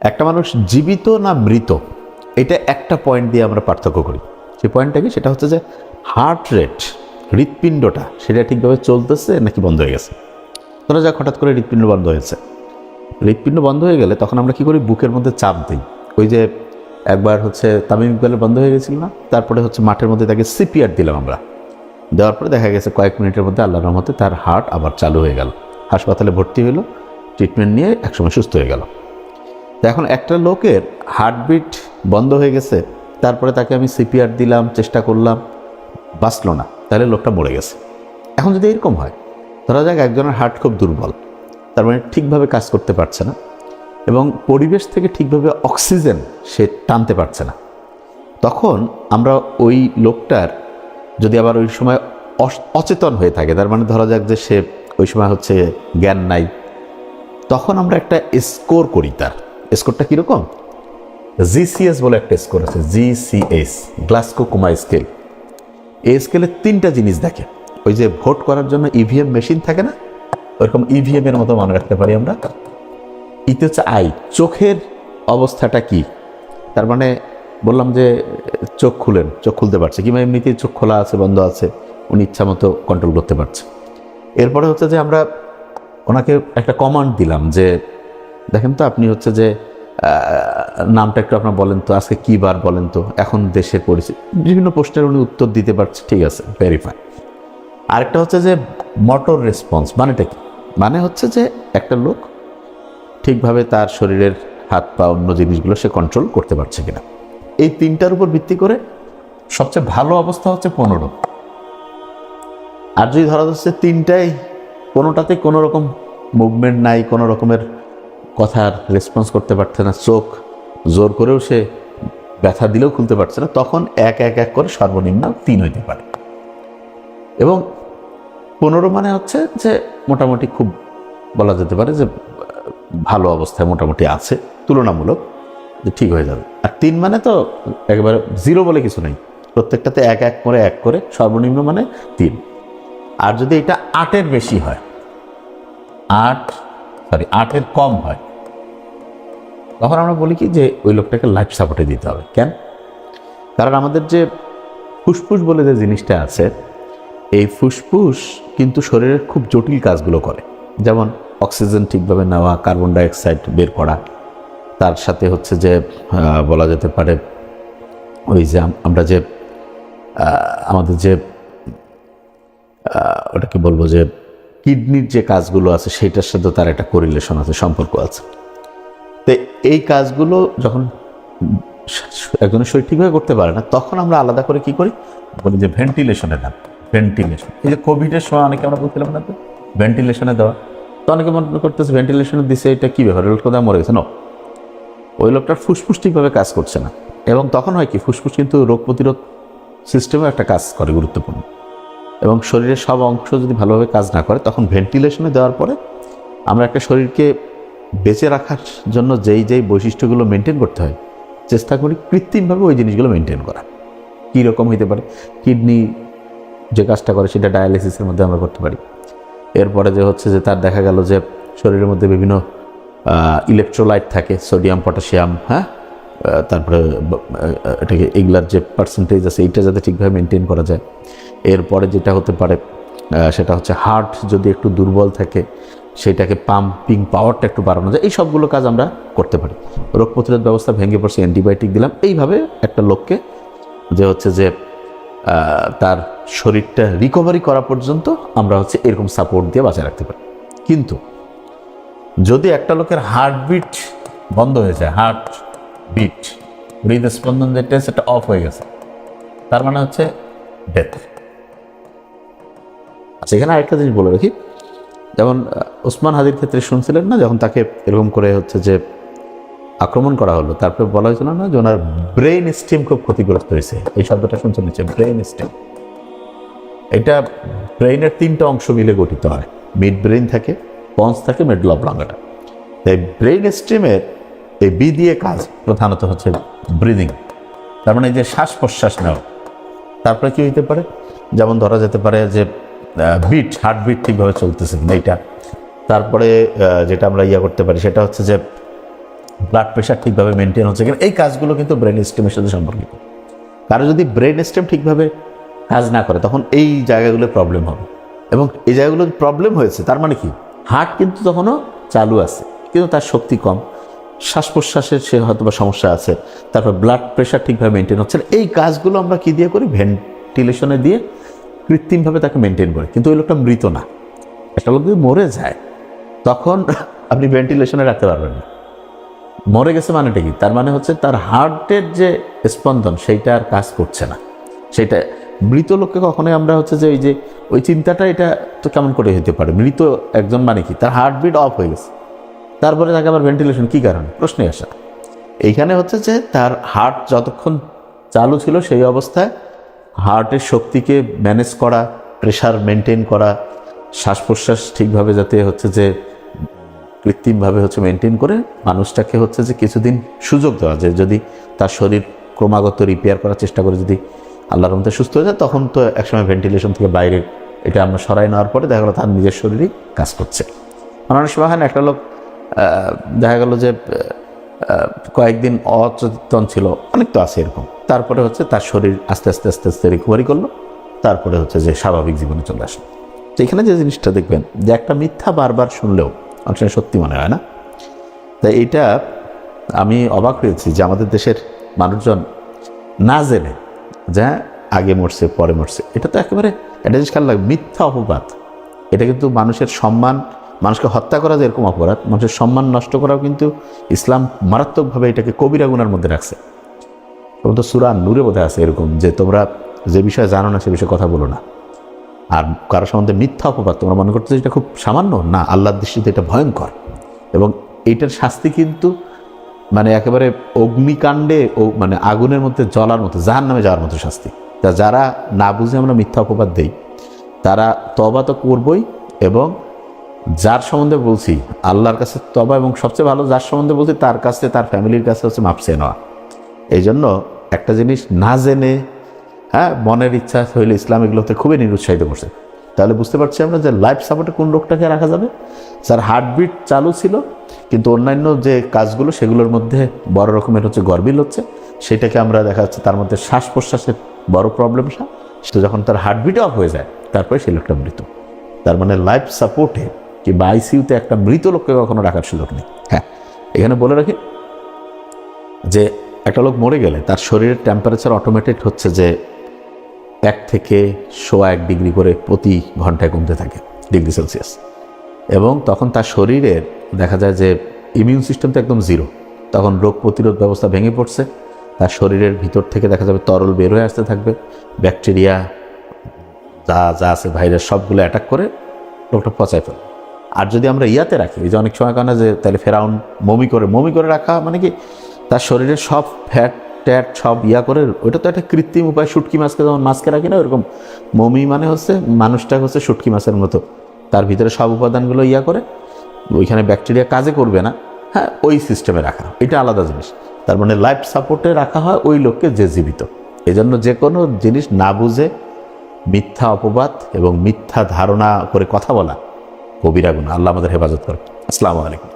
একটা মানুষ জীবিত না মৃত? এটা একটা পয়েন্ট দিয়ে আমরা পার্থক্য করি। সেই পয়েন্টটা কি? সেটা হচ্ছে যে হার্ট রেট হৃৎপিণ্ডটা, সেটা ঠিকভাবে চলতেছে নাকি বন্ধ হয়ে গেছে? ধরা যাক, হঠাৎ করে হৃৎপিণ্ড বন্ধ হয়েছে। হৃৎপিণ্ড বন্ধ হয়ে গেলে তখন আমরা কি করি? বুকের মধ্যে চাপ দিই। ওই যে একবার হচ্ছে তামিম ইকবালের বন্ধ হয়ে গেছিল না? তারপরে হচ্ছে মাঠের মধ্যে তাকে সিপিআর দিলাম আমরা। দেওয়ার পরে দেখা গেছে কয়েক মিনিটের মধ্যে আল্লাহর রহমতে তার হার্ট আবার চালু হয়ে গেল। হাসপাতালে ভর্তি হলো ট্রিটমেন্ট নিয়ে একসময় সুস্থ হয়ে গেল। এখন একটা লোকের হার্টবিট বন্ধ হয়ে গেছে, তারপরে তাকে আমি সিপিআর দিলাম, চেষ্টা করলাম, বাঁচলো না। তাহলে লোকটা মরে গেছে। এখন যদি এরকম হয়, ধরা যাক একজনের হার্ট খুব দুর্বল, তার মানে ঠিকভাবে কাজ করতে পারছে না, এবং পরিবেশ থেকে ঠিকভাবে অক্সিজেন সে টানতে পারছে না, তখন আমরা ওই লোকটার যদি আবার ওই সময় অচেতন হয়ে থাকে, তার মানে ধরা যাক যে সে ওই সময় হচ্ছে জ্ঞান নাই, তখন আমরা একটা স্কোর করি তার। স্কোরটা কীরকম? জিসিএস বলে একটা স্কোর আছে জিসিএস গ্লাসকো কুমা স্কেল এই স্কেলে তিনটা জিনিস দেখে। ওই যে ভোট করার জন্য ইভিএম মেশিন থাকে না? ওরকম ইভিএম এর মতো মনে রাখতে পারি আমরা। ইতে হচ্ছে আই। চোখের অবস্থাটা কি? তার মানে বললাম যে চোখ খুলেন, চোখ খুলতে পারছে। কিংবা এমনিতেই চোখ খোলা আছে, বন্ধ আছে, উনি ইচ্ছা মতো কন্ট্রোল করতে পারছে। এরপরে হচ্ছে যে আমরা ওনাকে একটা কমান্ড দিলাম যে দেখেন তো আপনি হচ্ছে যে নামটা একটু আপনার বলেন তো, আজকে কী বার বলেন তো, এখন দেশের পরিস্থিতি বিভিন্ন প্রশ্নের উনি উত্তর দিতে পারছে, ঠিক আছে ভেরিফাই আরেকটা হচ্ছে যে মোটর রেসপন্স মানেটা কি? মানে হচ্ছে যে, একটা লোক ঠিকভাবে তার শরীরের হাত পা, অন্য জিনিসগুলো সে কন্ট্রোল করতে পারছে কিনা। এই তিনটার উপর ভিত্তি করে সবচেয়ে ভালো অবস্থা হচ্ছে পনেরো। আর যদি ধরা যাচ্ছে তিনটাই, কোনোটাতে কোনো রকম মুভমেন্ট নাই, কোনো রকমের কথার রেসপন্স করতে পারছে না। চোখ জোর করেও সে ব্যথা দিলেও খুলতে পারছে না। তখন এক এক এক করে সর্বনিম্ন তিন হইতে পারে। এবং পনেরো মানে হচ্ছে যে মোটামুটি খুব বলা যেতে পারে যে, ভালো অবস্থায় মোটামুটি আছে, তুলনামূলক যে ঠিক হয়ে যাবে। আর তিন মানে তো একেবারে জিরো বলে কিছু নেই। প্রত্যেকটাতে এক এক করে এক করে সর্বনিম্ন মানে তিন। আর যদি এটা আটের বেশি হয়, আট সরি আটের কম হয়। তখন আমরা বলি কি যে ওই লোকটাকে লাইফ সাপোর্টে দিতে হবে। কেন? কারণ আমাদের যে ফুসফুস বলে যে জিনিসটা আছে, এই ফুসফুস কিন্তু শরীরের খুব জটিল কাজগুলো করে। যেমন অক্সিজেন ঠিকভাবে নেওয়া কার্বন ডাইঅক্সাইড বের করা, তার সাথে হচ্ছে যে বলা যেতে পারে ওই যে আমরা যে আমাদের যে ওটাকে বলব যে কিডনির যে কাজগুলো আছে সেটার সাথে তার একটা কোরিলেশন আছে, সম্পর্ক আছে। তো এই কাজগুলো যখন একজনের শরীর ঠিকভাবে করতে পারে না, তখন আমরা আলাদা করে কি করি? বলি যে ভেন্টিলেশনে দেন ভেন্টিলেশন এই যে কোভিডের সময় অনেকে আমরা বলছিলাম না তো ভেন্টিলেশনে দেওয়া। তো অনেকে মনে করতেছে ভেন্টিলেশনে দিছে, এটা কী ব্যাপার? লোক কোথায় মরে গেছে। না ওই লোকটার ফুসফুস ঠিকভাবে কাজ করছে না। এবং তখন হয় কি, ফুসফুস কিন্তু রোগ প্রতিরোধ সিস্টেমে একটা কাজ করে, গুরুত্বপূর্ণ। এবং শরীরের সব অংশ যদি ভালোভাবে কাজ না করে, তখন ভেন্টিলেশনে দেওয়ার পরে আমরা একটা শরীরকে বেঁচে রাখার জন্য যেই যেই বৈশিষ্ট্যগুলো মেনটেন করতে হয়, চেষ্টা করি কৃত্রিমভাবে ওই জিনিসগুলো মেনটেন করা কী রকম হইতে পারে? কিডনি যে কাজটা করে সেটা ডায়ালিসিসের মধ্যে আমরা করতে পারি। এরপরে যে হচ্ছে যে তার দেখা গেল যে শরীরের মধ্যে বিভিন্ন ইলেকট্রোলাইট থাকে সোডিয়াম পটাশিয়াম হ্যাঁ? তারপরে এটাকে এগুলার যে পার্সেন্টেজ আছে, এইটা যাতে ঠিকভাবে মেনটেন করা যায়। এরপরে যেটা হতে পারে সেটা হচ্ছে হার্ট যদি একটু দুর্বল থাকে, সেটাকে পাম্পিং পাওয়ারটা একটু বাড়ানো যায়। এই সবগুলো কাজ আমরা করতে পারি। রোগ প্রতিরোধ ব্যবস্থা ভেঙে পড়ছে অ্যান্টিবায়োটিক দিলাম। এইভাবে একটা লোককে যে হচ্ছে যে তার শরীরটা রিকভারি করা পর্যন্ত আমরা হচ্ছে এরকম সাপোর্ট দিয়ে বাঁচায় রাখতে পারি। কিন্তু যদি একটা লোকের হার্টবিট বন্ধ হয়ে যায় হার্ট বিট হৃদস্পন্দন যেটা সেটা অফ হয়ে গেছে। তার মানে হচ্ছে ডেথ আচ্ছা এখানে আরেকটা জিনিস বলে রাখি। যেমন ওসমান হাদির ক্ষেত্রে শুনছিলেন না, যখন তাকে এরকম করে হচ্ছে যে আক্রমণ করা হলো, তারপরে বলা হয়েছিল না যে ওনার ব্রেন স্টিম খুব ক্ষতিগ্রস্ত হয়েছে। এই শব্দটা শুনছেন নিচে ব্রেন স্টিম এটা ব্রেইনের তিনটা অংশ মিলে গঠিত হয়। মিড ব্রেইন থাকে পন্স থাকে মেডল অবলাঙ্গাটা তাই ব্রেইন স্ট্রিমের এই বি দিয়ে কাজ প্রধানত হচ্ছে ব্রিদিং তার মানে যে শ্বাস প্রশ্বাস নেওয়া। তারপরে কি হইতে পারে? যেমন ধরা যেতে পারে যে বিট হার্ট বিট ঠিকভাবে চলতেছে এইটা তারপরে যেটা আমরা ইয়া করতে পারি সেটা হচ্ছে যে ব্লাড প্রেশার ঠিকভাবে মেনটেন হচ্ছে কিনা। এই কাজগুলো কিন্তু ব্রেন স্টেমের সাথে সম্পর্কিত। কারও যদি ব্রেন স্টেম ঠিকভাবে কাজ না করে, তখন এই জায়গাগুলো প্রবলেম হবে। এবং এই জায়গাগুলো প্রবলেম হয়েছে, তার মানে কি? হার্ট কিন্তু তখনও চালু আছে, কিন্তু তার শক্তি কম। শ্বাস প্রশ্বাসের সে হয়তো বা সমস্যা আছে, তারপর ব্লাড প্রেশার ঠিকভাবে মেনটেন হচ্ছে না। এই কাজগুলো আমরা কি দিয়ে করি? ভেন্টিলেশনে দিয়ে কৃত্রিমভাবে তাকে মেনটেন করি। কিন্তু ওই লোকটা মৃত না। একটা লোক যদি মরে যায়, তখন আপনি ভেন্টিলেশনে রাখতে পারবেন না। মরে গেছে মানেটা কি? তার মানে হচ্ছে তার হার্টের যে স্পন্দন, সেইটা আর কাজ করছে না। সেটা মৃত লোককে কখনোই আমরা হচ্ছে যে ওই যে, ওই চিন্তাটা এটা তো কেমন করে হতে পারে? মৃত একজন মানে কি? তার হার্টবিট অফ হয়ে গেছে। তারপরে তাকে আবার ভেন্টিলেশন কী কারণে? প্রশ্নে আসা এইখানে হচ্ছে যে তার হার্ট যতক্ষণ চালু ছিল সেই অবস্থায় হার্টের শক্তিকে ম্যানেজ করা প্রেশার মেনটেন করা শ্বাস প্রশ্বাস ঠিকভাবে যাতে হচ্ছে যে কৃত্রিমভাবে হচ্ছে মেনটেন করে মানুষটাকে হচ্ছে যে কিছুদিন সুযোগ দেওয়া যায়। যদি তার শরীর ক্রমাগত রিপেয়ার করার চেষ্টা করে যদি আল্লাহর মধ্যে সুস্থ হয়ে যায়, তখন তো একসময় ভেন্টিলেশন থেকে বাইরে এটা আমরা সরাই নেওয়ার পরে দেখা গেলো তার নিজের শরীরই কাজ করছে। মানুষ বাহান একটা লোক দেখা গেল যে কয়েকদিন অচেতন ছিল অনেক তো আছে এরকম। তারপরে হচ্ছে তার শরীর আস্তে আস্তে আস্তে আস্তে রিকভারি করল তারপরে হচ্ছে যে স্বাভাবিক জীবনে চলে আসলো। তো এখানে যে জিনিসটা দেখবেন যে একটা মিথ্যা বারবার শুনলেও অনেক সময় সত্যি মনে হয় না। তাই এটা আমি অবাক হয়েছি যে আমাদের দেশের মানুষজন না জেনে যে হ্যাঁ, আগে মরছে পরে মরছে। এটা তো একেবারে এটা জিনিস খেয়াল লাগে মিথ্যা অপবাদ। এটা কিন্তু মানুষের সম্মান মানুষকে হত্যা করা যে এরকম অপরাধ, মানুষের সম্মান নষ্ট করাও কিন্তু ইসলাম মারাত্মকভাবে এটাকে কবিরা গুনার মধ্যে রাখছে। এবং তো সুরা নূরে বোধহয় আছে এরকম যে তোমরা যে বিষয়ে জানো না সে বিষয়ে কথা বলো না। আর কারও সম্বন্ধে মিথ্যা অপবাদ তোমরা মনে করতে এটা খুব সামান্য? না, আল্লাহর দৃষ্টিতে এটা ভয়ঙ্কর। এবং এইটার শাস্তি কিন্তু মানে একেবারে অগ্নিকাণ্ডে ও মানে আগুনের মধ্যে জ্বলার মতো জাহান নামে যাওয়ার মতো শাস্তি। তা যারা না বুঝে আমরা মিথ্যা অপবাদ দেই, তারা তবা তো করবই এবং যার সম্বন্ধে বলছি, আল্লাহর কাছে তবা এবং সবচেয়ে ভালো যার সম্বন্ধে বলছি, তার কাছে, তার ফ্যামিলির কাছে হচ্ছে মাপসে নেওয়া। এই জন্য একটা জিনিস না জেনে হ্যাঁ মনের ইচ্ছা হইলে ইসলাম এগুলোতে খুবই নিরুৎসাহিত করছে। তাহলে বুঝতে পারছি আমরা যে লাইফ সাপোর্টে কোন রোগটাকে রাখা যাবে? যার হার্টবিট চালু ছিল, কিন্তু অন্যান্য যে কাজগুলো সেগুলোর মধ্যে বড় রকমের হচ্ছে গরবিল হচ্ছে, সেটাকে আমরা দেখা যাচ্ছে তার মধ্যে শ্বাস প্রশ্বাসের বড় প্রবলেম তো যখন তার হার্টবিট অফ হয়ে যায়, তারপরে সে লোকটা মৃত তার মানে লাইফ সাপোর্টে কিংবা আইসিইউতে একটা মৃত লোককে কখনো রাখার সুযোগ নেই। হ্যাঁ এখানে বলে রাখি যে একটা লোক মরে গেলে তার শরীরের টেম্পারেচার অটোমেটিক হচ্ছে যে এক থেকে সোয়া এক ডিগ্রি করে প্রতি ঘন্টায় কমতে থাকে ডিগ্রি সেলসিয়াস। এবং তখন তার শরীরের দেখা যায় যে ইমিউন সিস্টেম তো একদম জিরো তখন রোগ প্রতিরোধ ব্যবস্থা ভেঙে পড়ছে, তার শরীরের ভিতর থেকে দেখা যাবে তরল বের হয়ে আসতে থাকবে, ব্যাকটেরিয়া যা যা আছে ভাইরাস সবগুলো অ্যাটাক করে লোকটা পচায় ফেলে আর যদি আমরা ইয়াতে রাখি, এই যে অনেক সময় কারণে যে তাহলে ফেরাউন মমি করে মমি করে রাখা মানে কি? তার শরীরের সব ফ্যাট ট্যাট সব ইয়া করে, ওইটা তো একটা কৃত্রিম উপায়, শুটকি মাছকে যেমন মাছকে রাখি না ওরকম মমি মানে হচ্ছে, মানুষটা হচ্ছে শুটকি মাছের মতো। তার ভিতরে সব উপাদানগুলো ইয়া করে, ওইখানে ব্যাকটেরিয়া কাজে করবে না। হ্যাঁ ওই সিস্টেমে রাখা। এটা আলাদা জিনিস। তার মানে লাইফ সাপোর্টে রাখা হয় ওই লোককে যে জীবিত। এজন্য যে কোনো জিনিস না বুঝে মিথ্যা অপবাদ এবং মিথ্যা ধারণা করে কথা বলা কবিরা গুণা আল্লাহ আমাদের হেফাজত করে আসসালামু আলাইকুম।